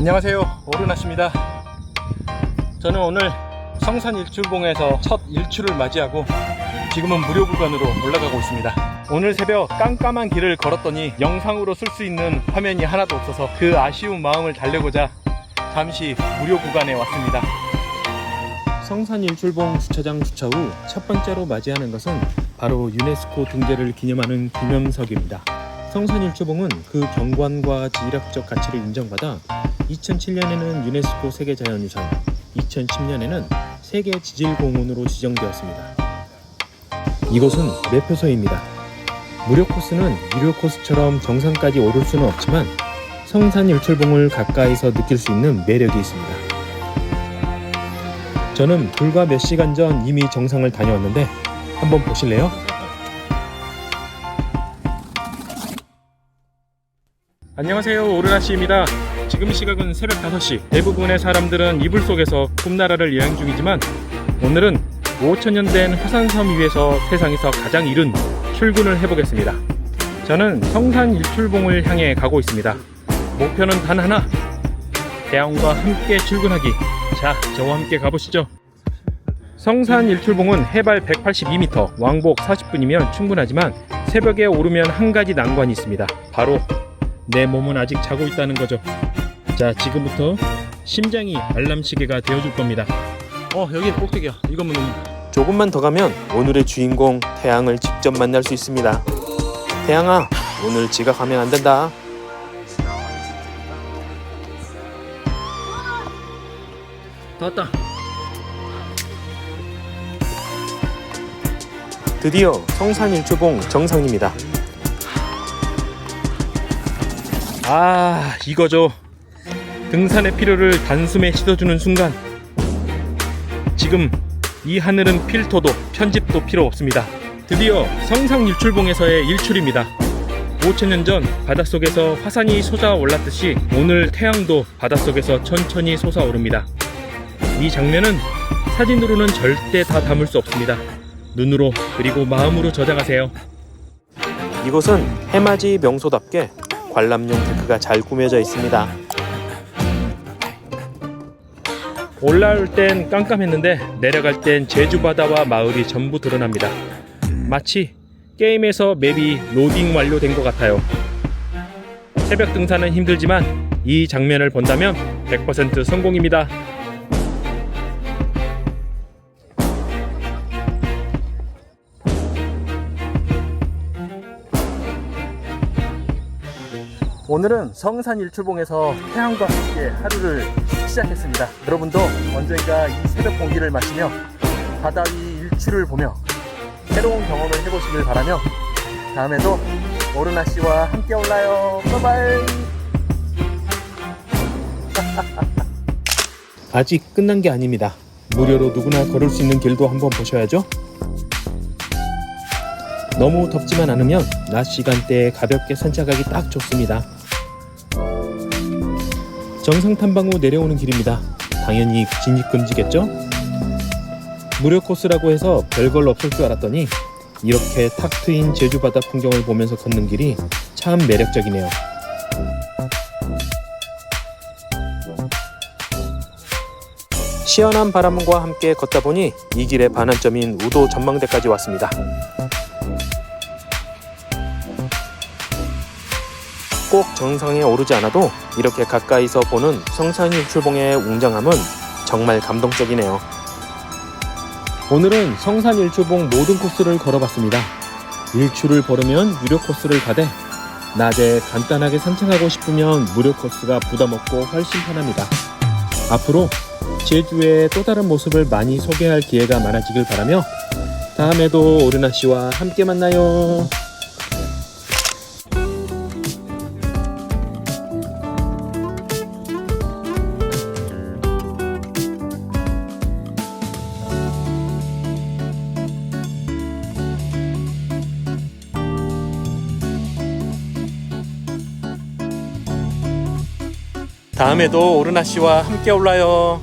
안녕하세요. 오르나십니다. 저는 오늘 성산 일출봉에서 첫 일출을 맞이하고 지금은 무료 구간으로 올라가고 있습니다. 오늘 새벽 깜깜한 길을 걸었더니 영상으로 쓸 수 있는 화면이 하나도 없어서 그 아쉬운 마음을 달래고자 잠시 무료 구간에 왔습니다. 성산 일출봉 주차장 주차 후 첫 번째로 맞이하는 것은 바로 유네스코 등재를 기념하는 기념석입니다 성산 일출봉은 그 경관과 지리학적 가치를 인정받아 2007년에는 유네스코 세계자연유산, 2010년에는 세계 지질공원으로 지정되었습니다. 이곳은 매표소입니다. 무료 코스는 유료 코스처럼 정상까지 오를 수는 없지만 성산 일출봉을 가까이서 느낄 수 있는 매력이 있습니다. 저는 불과 몇 시간 전 이미 정상을 다녀왔는데 한번 보실래요? 안녕하세요. 오르나씨입니다. 지금 시각은 새벽 5시. 대부분의 사람들은 이불 속에서 꿈나라를 여행 중이지만 오늘은 5천년 된 화산섬 위에서 세상에서 가장 이른 출근을 해보겠습니다. 저는 성산 일출봉을 향해 가고 있습니다. 목표는 단 하나. 대왕과 함께 출근하기. 자 저와 함께 가보시죠. 성산 일출봉은 해발 182m 왕복 40분이면 충분하지만 새벽에 오르면 한 가지 난관이 있습니다. 바로 내 몸은 아직 자고 있다는 거죠. 자, 지금부터 심장이 알람 시계가 되어줄 겁니다. 어, 여기 꼭대기야. 이거면 조금만 더 가면 오늘의 주인공 태양을 직접 만날 수 있습니다. 태양아, 오늘 지각하면 안 된다. 다 왔다. 드디어 성산 일주봉 정상입니다. 아 이거죠. 등산의 필요를 단숨에 씻어주는 순간. 지금 이 하늘은 필터도 편집도 필요 없습니다. 드디어 성상 일출봉에서의 일출입니다. 5천년 전 바닷속에서 화산이 솟아올랐듯이 오늘 태양도 바닷속에서 천천히 솟아오릅니다. 이 장면은 사진으로는 절대 다 담을 수 없습니다. 눈으로 그리고 마음으로 저장하세요. 이곳은 해맞이 명소답게 관람용 데크가 잘 꾸며져 있습니다. 올라올 땐 깜깜했는데 내려갈 땐 제주 바다와 마을이 전부 드러납니다. 마치 게임에서 맵이 로딩 완료된 것 같아요. 새벽 등산은 힘들지만 이 장면을 본다면 100% 성공입니다. 오늘은 성산 일출봉에서 태양과 함께 하루를 시작했습니다. 여러분도 언젠가 이 새벽 공기를 마시며 바다 위 일출을 보며 새로운 경험을 해보시길 바라며 다음에도 오르나 씨와 함께 올라요. 바이바이. 아직 끝난 게 아닙니다. 무료로 누구나 걸을 수 있는 길도 한번 보셔야죠. 너무 덥지만 않으면 낮 시간대에 가볍게 산책하기 딱 좋습니다. 정상 탐방 후 내려오는 길입니다. 당연히 진입 금지겠죠? 무료 코스라고 해서 별걸 없을 줄 알았더니 이렇게 탁 트인 제주 바다 풍경을 보면서 걷는 길이 참 매력적이네요. 시원한 바람과 함께 걷다 보니 이 길의 반환점인 우도 전망대까지 왔습니다. 꼭 정상에 오르지 않아도 이렇게 가까이서 보는 성산 일출봉의 웅장함은 정말 감동적이네요. 오늘은 성산 일출봉 모든 코스를 걸어봤습니다. 일출을 보려면 유료 코스를 가되 낮에 간단하게 산책하고 싶으면 무료 코스가 부담 없고 훨씬 편합니다. 앞으로 제주의 또 다른 모습을 많이 소개할 기회가 많아지길 바라며 다음에도 오르나 씨와 함께 만나요. 다음에도 오르나 씨와 함께 올라요.